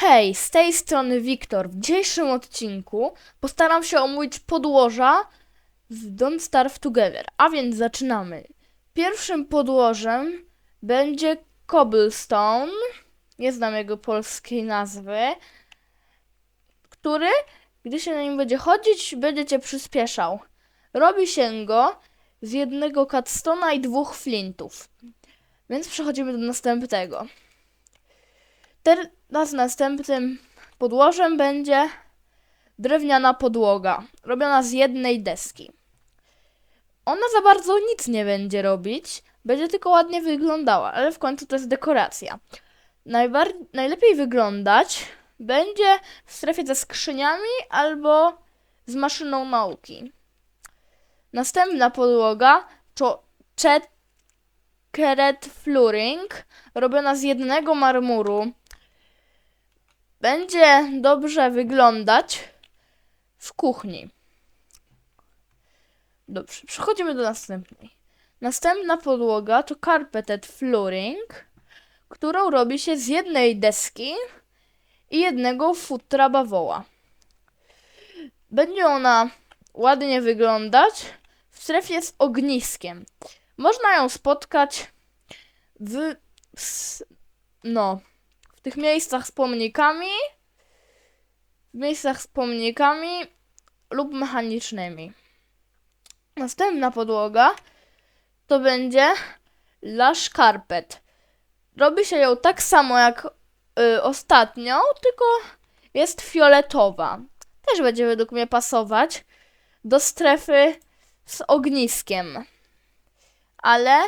Hej, z tej strony Wiktor. W dzisiejszym odcinku postaram się omówić podłoża z Don't Starve Together, a więc zaczynamy. Pierwszym podłożem będzie Cobblestone, nie znam jego polskiej nazwy, który, gdy się na nim będzie chodzić, będzie cię przyspieszał. Robi się go z jednego cutstona i dwóch flintów. Więc przechodzimy do następnego. Teraz następnym podłożem będzie drewniana podłoga, robiona z jednej deski. Ona za bardzo nic nie będzie robić, będzie tylko ładnie wyglądała, ale w końcu to jest dekoracja. Najbar- najlepiej wyglądać będzie w strefie ze skrzyniami albo z maszyną nauki. Następna podłoga to checkered flooring, robiona z jednego marmuru. Będzie dobrze wyglądać w kuchni. Dobrze, przechodzimy do następnej. Następna podłoga to carpeted flooring, którą robi się z jednej deski i jednego futra bawoła. Będzie ona ładnie wyglądać w strefie z ogniskiem. Można ją spotkać w, no, w tych miejscach z pomnikami, w miejscach z pomnikami lub mechanicznymi. Następna podłoga to będzie Lash Carpet. Robi się ją tak samo jak y, ostatnio, tylko jest fioletowa. Też będzie według mnie pasować do strefy z ogniskiem. Ale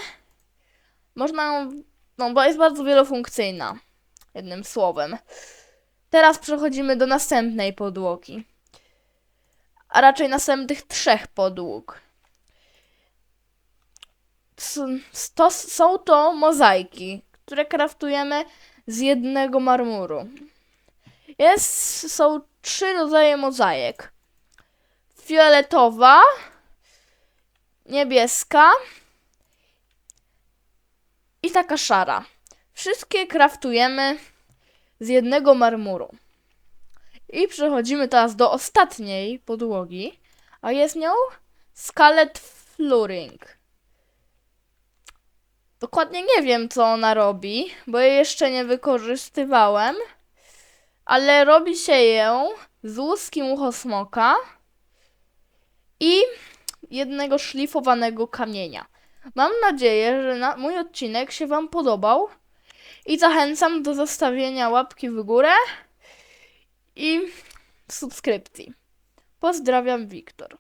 można ją, no bo jest bardzo wielofunkcyjna jednym słowem. Teraz przechodzimy do następnej podłogi. A raczej następnych trzech podłóg. To, są to mozaiki, które kraftujemy z jednego marmuru. Jest, są trzy rodzaje mozaik. Fioletowa, niebieska i taka szara. Wszystkie kraftujemy z jednego marmuru. I przechodzimy teraz do ostatniej podłogi, a jest nią Scarlet Flooring. Dokładnie nie wiem, co ona robi, bo jej jeszcze nie wykorzystywałem, ale robi się ją z łuskim uchosmoka i jednego szlifowanego kamienia. Mam nadzieję, że na mój odcinek się Wam podobał i zachęcam do zostawienia łapki w górę i subskrypcji. Pozdrawiam, Wiktor.